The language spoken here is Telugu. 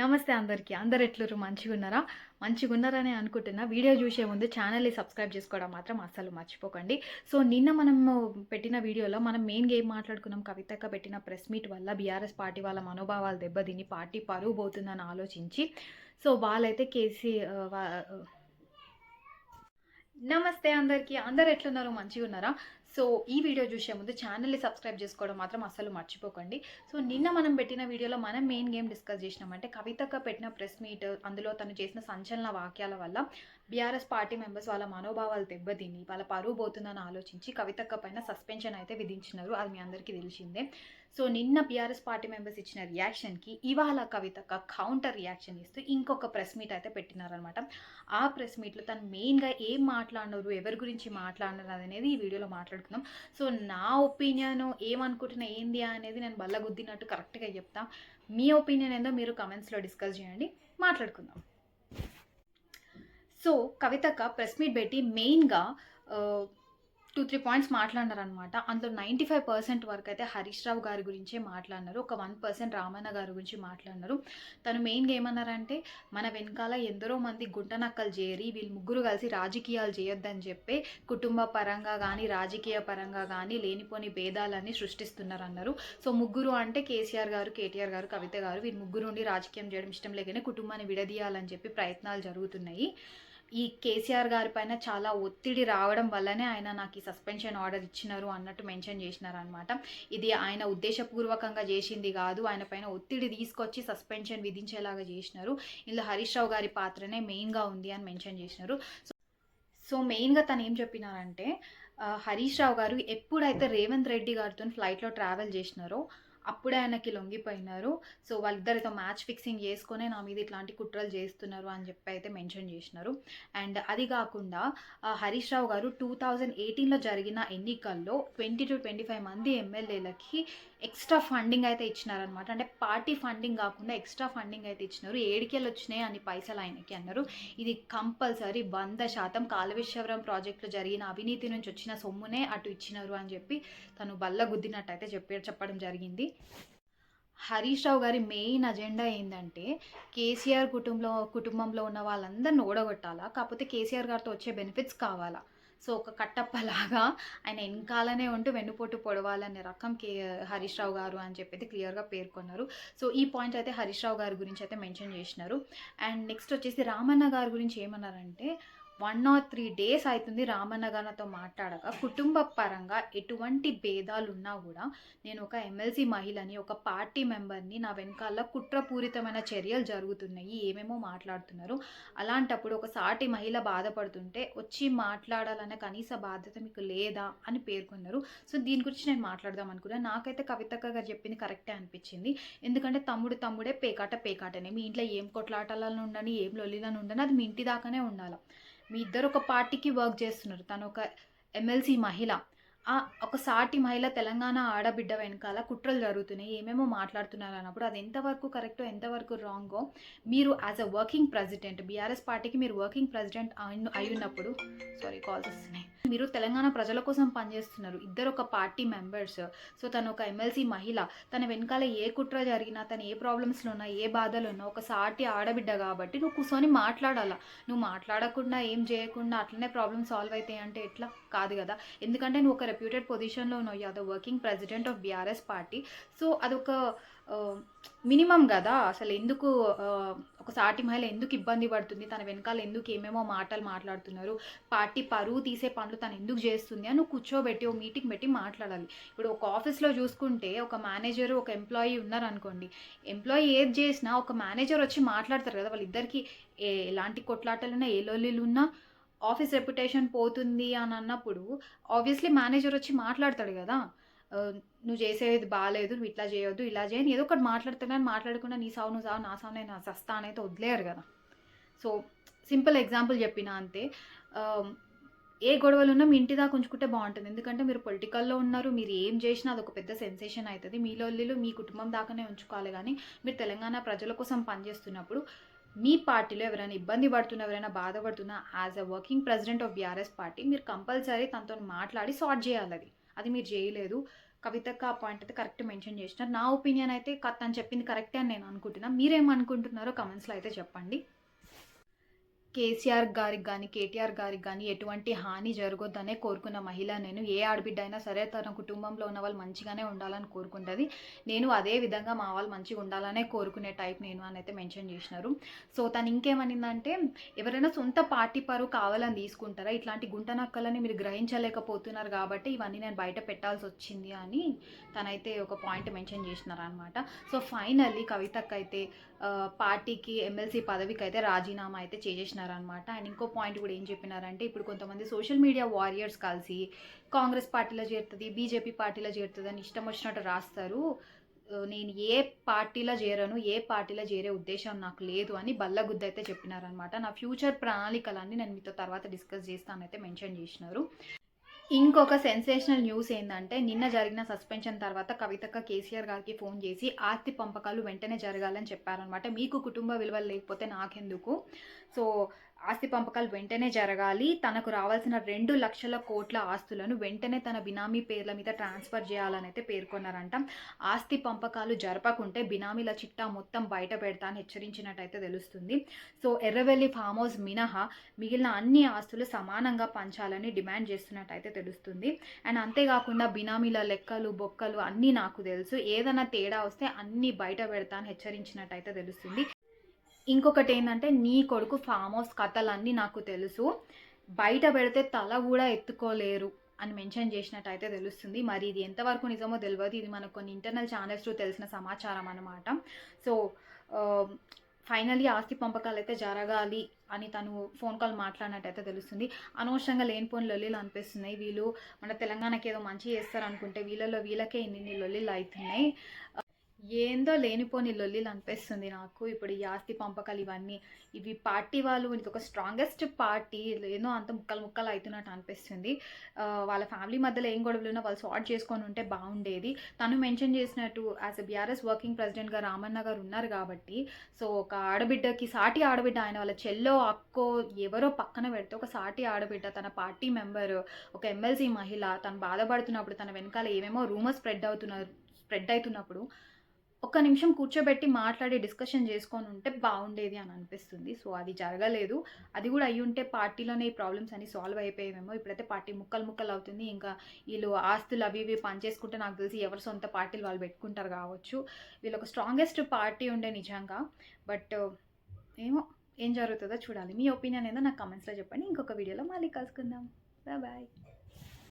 నమస్తే అందరికీ. అందరు ఎట్లురు మంచిగా ఉన్నారా మంచిగా ఉన్నారని అనుకుంటున్నా. వీడియో చూసే ముందు ఛానల్ని సబ్స్క్రైబ్ చేసుకోవడం మాత్రం అస్సలు మర్చిపోకండి. సో నిన్న మనం పెట్టిన వీడియోలో మనం మెయిన్ గేమ్ మాట్లాడుకున్నాం. కవితక్క పెట్టిన ప్రెస్ మీట్ వల్ల బీఆర్ఎస్ పార్టీ వాళ్ళ మనోభావాలు దెబ్బతిని పార్టీ పరువు పోతుందని ఆలోచించి సో వాళ్ళైతే కేసీ నమస్తే అందరికీ. అందరు ఎట్లున్నారు? మంచిగా ఉన్నారా సో ఈ వీడియో చూసే ముందు ఛానల్ని సబ్స్క్రైబ్ చేసుకోవడం మాత్రం అస్సలు మర్చిపోకండి. సో నిన్న మనం పెట్టిన వీడియోలో మనం మెయిన్ గేమ్ డిస్కస్ చేసినామంటే కవితక్క పెట్టిన ప్రెస్ మీట్ అందులో తను చేసిన సంచలన వాక్యాల వల్ల బీఆర్ఎస్ పార్టీ మెంబర్స్ వాళ్ళ మనోభావాలు దెబ్బతిని వాళ్ళ పరువు పోతుందని ఆలోచించి కవితక్క పైన సస్పెన్షన్ అయితే విధించినారు. అది మీ అందరికీ తెలిసిందే. సో నిన్న బీఆర్ఎస్ పార్టీ మెంబర్స్ ఇచ్చిన రియాక్షన్కి ఇవాళ కవితక్క కౌంటర్ రియాక్షన్ ఇస్తూ ఇంకొక ప్రెస్ మీట్ అయితే పెట్టినారనమాట ఆ ప్రెస్ మీట్లో తను మెయిన్గా ఏం మాట్లాడినారు ఎవరి గురించి మాట్లాడినారు అనేది ఈ వీడియోలో మాట్లాడుకుందాం. సో నా ఒపీనియన్ ఏమనుకుంటున్నా ఏంది అనేది నేను బల్లగుద్దినట్టు కరెక్ట్గా చెప్తాం. మీ ఒపీనియన్ ఏందో మీరు కమెంట్స్లో డిస్కస్ చేయండి. మాట్లాడుకుందాం. సో కవితక్క ప్రెస్ మీట్ పెట్టి మెయిన్గా టూ త్రీ పాయింట్స్ మాట్లాడినారనమాట. అందులో నైంటీ ఫైవ్ పర్సెంట్ వరకు అయితే హరీష్ రావు గారి గురించే మాట్లాడినారు. ఒక వన్ పర్సెంట్ రామన్న గారి గురించి మాట్లాడినారు. తను మెయిన్గా ఏమన్నారంటే మన వెనకాల ఎందరో మంది గుంటనక్కలు చేరి వీళ్ళు ముగ్గురు కలిసి రాజకీయాలు చేయొద్దని చెప్పి కుటుంబ పరంగా కానీ రాజకీయ పరంగా కానీ లేనిపోని భేదాలని సృష్టిస్తున్నారన్నారు. సో ముగ్గురు అంటే కేసీఆర్ గారు కేటీఆర్ గారు కవిత గారు వీళ్ళు ముగ్గురు ఉండి రాజకీయం చేయడం ఇష్టం లేకనే కుటుంబాన్ని విడదీయాలని చెప్పి ప్రయత్నాలు జరుగుతున్నాయి. ఈ కేసీఆర్ గారి పైన చాలా ఒత్తిడి రావడం వల్లనే ఆయన నాకు ఈ సస్పెన్షన్ ఆర్డర్ ఇచ్చినారు అన్నట్టు మెన్షన్ చేసినారు అనమాట ఇది ఆయన ఉద్దేశపూర్వకంగా చేసింది కాదు ఆయన పైన ఒత్తిడి తీసుకొచ్చి సస్పెన్షన్ విధించేలాగా చేసినారు. ఇందులో హరీష్ రావు గారి పాత్రనే మెయిన్గా ఉంది అని మెన్షన్ చేసినారు. సో మెయిన్గా తను ఏం చెప్పినారంటే హరీష్ రావు గారు ఎప్పుడైతే రేవంత్ రెడ్డి గారితో ఫ్లైట్లో ట్రావెల్ చేసినారో అప్పుడే ఆయనకి లొంగిపోయినారు. సో వాళ్ళిద్దరితో మ్యాచ్ ఫిక్సింగ్ చేసుకునే నా మీద ఇట్లాంటి కుట్రలు చేస్తున్నారు అని చెప్పి అయితే మెన్షన్ చేసినారు. అండ్ అది కాకుండా హరీష్ రావు గారు టూ థౌజండ్ ఎయిటీన్లో జరిగిన ఎన్నికల్లో ట్వంటీ టు ట్వంటీ ఫైవ్ మంది ఎమ్మెల్యేలకి ఎక్స్ట్రా ఫండింగ్ అయితే ఇచ్చినారనమాట అంటే పార్టీ ఫండింగ్ కాకుండా ఎక్స్ట్రా ఫండింగ్ అయితే ఇచ్చినారు. ఏడికెళ్ళి వచ్చినాయి అని పైసలు ఆయనకి అన్నారు. ఇది కంపల్సరీ వంద శాతం కాలవిశ్వరం ప్రాజెక్టులో జరిగిన అవినీతి నుంచి వచ్చిన సొమ్మునే అటు ఇచ్చినారు అని చెప్పి తను బల్ల గుద్దినట్టయితే చెప్పి చెప్పడం జరిగింది. హరీష్ రావు గారి మెయిన్ అజెండా ఏంటంటే కేసీఆర్ కుటుంబంలో కుటుంబంలో ఉన్న వాళ్ళందరిని ఓడగొట్టాలా? కాకపోతే కేసీఆర్ గారితో వచ్చే బెనిఫిట్స్ కావాలా? సో ఒక కట్టప్పలాగా ఆయన వెనకాలనే ఉంటూ వెన్నుపోటు పొడవాలనే రకం కే హరీష్ రావు గారు అని చెప్పి క్లియర్గా పేర్కొన్నారు. సో ఈ పాయింట్ అయితే హరీష్ రావు గారి గురించి అయితే మెన్షన్ చేసినారు. అండ్ నెక్స్ట్ వచ్చేసి రామన్న గారి గురించి ఏమన్నారంటే వన్ ఆర్ త్రీ డేస్ అవుతుంది రామన్న గారితో మాట్లాడక. కుటుంబ పరంగా ఎటువంటి భేదాలు ఉన్నా కూడా నేను ఒక ఎమ్మెల్సీ మహిళని ఒక పార్టీ మెంబర్ని నా వెనకాల కుట్రపూరితమైన చర్యలు జరుగుతున్నాయి. ఏమేమో మాట్లాడుతున్నారు. అలాంటప్పుడు ఒక సాటి మహిళ బాధపడుతుంటే వచ్చి మాట్లాడాలనే కనీస బాధ్యత మీకు లేదా అని పేర్కొన్నారు. సో దీని గురించి నేను మాట్లాడదాం అనుకున్నా. నాకైతే కవితక్క గారు చెప్పింది కరెక్టే అనిపించింది. ఎందుకంటే తమ్ముడు తమ్ముడే పేకాట పేకాటనే. మీ ఇంట్లో ఏం కొట్లాటాలను ఉండని ఏం లొల్లిలను ఉండని అది మీ ఇంటి దాకానే ఉండాలి. మీ ఇద్దరు ఒక పార్టీకి వర్క్ చేస్తున్నారు. తను ఒక ఎమ్మెల్సీ మహిళ. ఆ ఒక సాటి మహిళ తెలంగాణ ఆడబిడ్డ వెనకాల కుట్రలు జరుగుతున్నాయి. ఏమేమో మాట్లాడుతున్నారు అన్నప్పుడు అది ఎంతవరకు కరెక్టో ఎంతవరకు రాంగో మీరు as a working president BRS పార్టీకి మీరు వర్కింగ్ ప్రెసిడెంట్ అయి ఉన్నప్పుడు సారీ కాల్స్ వస్తున్నాయి. మీరు తెలంగాణ ప్రజల కోసం పనిచేస్తున్నారు. ఇద్దరు ఒక పార్టీ మెంబర్స్. సో తను ఒక ఎమ్మెల్సీ మహిళ. తన వెనకాల ఏ కుట్ర జరిగినా తను ఏ ప్రాబ్లమ్స్లో ఉన్నా ఏ బాధలు ఉన్నా ఒక సాటి ఆడబిడ్డ కాబట్టి నువ్వు కూర్చొని మాట్లాడాలా. నువ్వు మాట్లాడకుండా ఏం చేయకుండా అట్లనే ప్రాబ్లమ్ సాల్వ్ అవుతాయి అంటే ఎట్లా? కాదు కదా. ఎందుకంటే నువ్వు ఒక రెప్యూటెడ్ పొజిషన్లో ఉన్నావు. యాద working president of BRS party so అదొక మినిమం కదా. అసలు ఎందుకు ఒక సాటి మహిళ ఎందుకు ఇబ్బంది పడుతుంది? తన వెనకాల ఎందుకు ఏమేమో మాటలు మాట్లాడుతున్నారు? పార్టీ పరువు తీసే పనులు తను ఎందుకు చేస్తుంది? అని కూర్చోబెట్టి ఓ మీటింగ్ పెట్టి మాట్లాడాలి. ఇప్పుడు ఒక ఆఫీస్లో చూసుకుంటే ఒక మేనేజర్ ఒక ఎంప్లాయీ ఉన్నారనుకోండి. ఎంప్లాయీ ఏది చేసినా ఒక మేనేజర్ వచ్చి మాట్లాడతారు కదా! వాళ్ళిద్దరికి ఏ ఎలాంటి కొట్లాటలున్నా ఏ లొల్లీలు ఉన్నా ఆఫీస్ రెప్యుటేషన్ పోతుంది అని అన్నప్పుడు ఆబ్వియస్లీ మేనేజర్ వచ్చి మాట్లాడతాడు కదా! నువ్వు చేసేది బాగాలేదు నువ్వు ఇట్లా చేయొద్దు ఇలా చేయని ఏదో ఒకటి మాట్లాడుతున్నాను మాట్లాడకుండా నీ సావు నువ్వు సావు నా సావు నేను సస్తా అనేది వదిలేరు కదా. సో సింపుల్ ఎగ్జాంపుల్ చెప్పిన అంతే. ఏ గొడవలు ఉన్నా మీ ఇంటి దాకా ఉంచుకుంటే బాగుంటుంది. ఎందుకంటే మీరు పొలిటికల్లో ఉన్నారు మీరు ఏం చేసినా అదొక పెద్ద సెన్సేషన్ అవుతుంది. మీ మీ కుటుంబం దాకానే ఉంచుకోవాలి కానీ మీరు తెలంగాణ ప్రజల కోసం పనిచేస్తున్నప్పుడు మీ పార్టీలో ఎవరైనా ఇబ్బంది పడుతున్నా ఎవరైనా బాధపడుతున్నా as a working president of BRS party మీరు కంపల్సరీ తనతో మాట్లాడి సార్ట్ చేయాలి అది. అది మీరు చేయలేదు. కవితక్క ఆ పాయింట్ అయితే కరెక్ట్ మెన్షన్ చేసినారు. నా ఒపీనియన్ అయితే కత్ అని చెప్పింది కరెక్టే అని నేను అనుకుంటున్నాను మీరేమనుకుంటున్నారో కమెంట్స్లో అయితే చెప్పండి. కేసీఆర్ గారికి కానీ కేటీఆర్ గారికి కానీ ఎటువంటి హాని జరగొద్దనే కోరుకున్న మహిళ నేను. ఏ ఆడబిడ్డ అయినా సరే తన కుటుంబంలో ఉన్న వాళ్ళు మంచిగానే ఉండాలని కోరుకుంటుంది. నేను అదే విధంగా మా వాళ్ళు మంచిగా ఉండాలనే కోరుకునే టైప్ నేను అని అయితే మెన్షన్ చేసినారు. సో తను ఇంకేమనిందంటే ఎవరైనా సొంత పార్టీ పరువు కావాలని తీసుకుంటారా? ఇట్లాంటి గుంట నక్కలని మీరు గ్రహించలేకపోతున్నారు కాబట్టి ఇవన్నీ నేను బయట పెట్టాల్సి వచ్చింది అని తనైతే ఒక పాయింట్ మెన్షన్ చేసినారనమాట సో ఫైనల్లీ కవితకు అయితే పార్టీకి ఎమ్మెల్సీ పదవికి అయితే రాజీనామా అయితే చేసేసినారనమాట అండ్ ఇంకో పాయింట్ కూడా ఏం చెప్పినారంటే ఇప్పుడు కొంతమంది సోషల్ మీడియా వారియర్స్ కలిసి కాంగ్రెస్ పార్టీలో చేరుతుంది బీజేపీ పార్టీలో చేరుతుంది అని ఇష్టం వచ్చినట్టు రాస్తారు. నేను ఏ పార్టీలో చేరను ఏ పార్టీలో చేరే ఉద్దేశం నాకు లేదు అని బల్లగుద్ద అయితే చెప్పినారనమాట నా ఫ్యూచర్ ప్రణాళికలన్నీ నేను మీతో తర్వాత డిస్కస్ చేస్తానైతే మెన్షన్ చేసినారు. ఇంకొక సెన్సేషనల్ న్యూస్ ఏంటంటే నిన్న జరిగిన సస్పెన్షన్ తర్వాత కవితక్క కేసీఆర్ గారికి ఫోన్ చేసి ఆస్తి పంపకాలు వెంటనే జరగాలని చెప్పారనమాట మీకు కుటుంబ విలువలు లేకపోతే నాకెందుకు? సో ఆస్తి పంపకాలు వెంటనే జరగాలి. తనకు రావాల్సిన రెండు లక్షల కోట్ల ఆస్తులను వెంటనే తన బినామీ పేర్ల మీద ట్రాన్స్ఫర్ చేయాలని అయితే పేర్కొన్నారంట. ఆస్తి పంపకాలు జరపకుంటే బినామీల చిట్టా మొత్తం బయట పెడతా అని హెచ్చరించినట్టయితే తెలుస్తుంది. సో ఎర్రవెల్లి ఫామ్ హౌస్ మినహా మిగిలిన అన్ని ఆస్తులు సమానంగా పంచాలని డిమాండ్ చేస్తున్నట్టయితే తెలుస్తుంది. అండ్ అంతేకాకుండా బినామీల లెక్కలు బొక్కలు అన్నీ నాకు తెలుసు. ఏదైనా తేడా వస్తే అన్నీ బయట పెడతా అని హెచ్చరించినట్టయితే తెలుస్తుంది. ఇంకొకటి ఏంటంటే నీ కొడుకు ఫామ్ హౌస్ కథలన్నీ నాకు తెలుసు. బయట పెడితే తల కూడా ఎత్తుకోలేరు అని మెన్షన్ చేసినట్టయితే తెలుస్తుంది. మరి ఇది ఎంతవరకు నిజమో తెలియదు ఇది మనకు కొన్ని ఇంటర్నల్ ఛానల్స్లో తెలిసిన సమాచారం అనమాట సో ఫైనలీ ఆస్తి పంపకాలు అయితే జరగాలి అని తను ఫోన్ కాల్ మాట్లాడినట్టయితే తెలుస్తుంది. అనవసరంగా లేనిపోని లొల్లీలు అనిపిస్తున్నాయి. వీళ్ళు మన తెలంగాణకి ఏదో మంచి చేస్తారు అనుకుంటే వీళ్ళలో వీళ్ళకే ఇన్ని లొల్లీలు అవుతున్నాయి. ఏందో లేనిపోని లొల్లిలు అనిపిస్తుంది నాకు. ఇప్పుడు ఈ ఆస్తి పంపకాలు ఇవన్నీ ఇవి పార్టీ వాళ్ళు ఇది ఒక స్ట్రాంగెస్ట్ పార్టీ. ఏదో అంత ముక్కలు ముక్కలు అవుతున్నట్టు అనిపిస్తుంది. వాళ్ళ ఫ్యామిలీ మధ్యలో ఏం గొడవలు ఉన్నా వాళ్ళు సార్ట్ చేసుకొని ఉంటే బాగుండేది. తను మెన్షన్ చేసినట్టు యాజ్ ఎ బీఆర్ఎస్ వర్కింగ్ ప్రెసిడెంట్గా రామన్న గారు ఉన్నారు కాబట్టి సో ఒక ఆడబిడ్డకి సాటి ఆడబిడ్డ ఆయన వాళ్ళ చెల్లో అక్కో ఎవరో పక్కన పెడితే ఒక సాటి ఆడబిడ్డ తన పార్టీ మెంబర్ ఒక ఎమ్మెల్సీ మహిళ తను బాధపడుతున్నప్పుడు తన వెనకాల ఏమేమో రూమర్స్ స్ప్రెడ్ అవుతున్నారు స్ప్రెడ్ అవుతున్నప్పుడు ఒక్క నిమిషం కూర్చోబెట్టి మాట్లాడి డిస్కషన్ చేసుకొని ఉంటే బాగుండేది అని అనిపిస్తుంది. సో అది జరగలేదు. అది కూడా అయ్యి ఉంటే పార్టీలోనే ఈ ప్రాబ్లమ్స్ అన్ని సాల్వ్ అయిపోయేవేమో. ఇప్పుడైతే పార్టీ ముక్కలు ముక్కలు అవుతుంది. ఇంకా వీళ్ళు ఆస్తులు అవి ఇవి పనిచేసుకుంటే నాకు తెలిసి ఎవరి సొంత పార్టీలు వాళ్ళు పెట్టుకుంటారు కావచ్చు. వీళ్ళు ఒక స్ట్రాంగెస్ట్ పార్టీ ఉండే నిజంగా. బట్ ఏమో ఏం జరుగుతుందో చూడాలి. మీ ఒపీనియన్ ఏదో నాకు కమెంట్స్లో చెప్పండి. ఇంకొక వీడియోలో మళ్ళీ కలుసుకుందాం. Bye bye.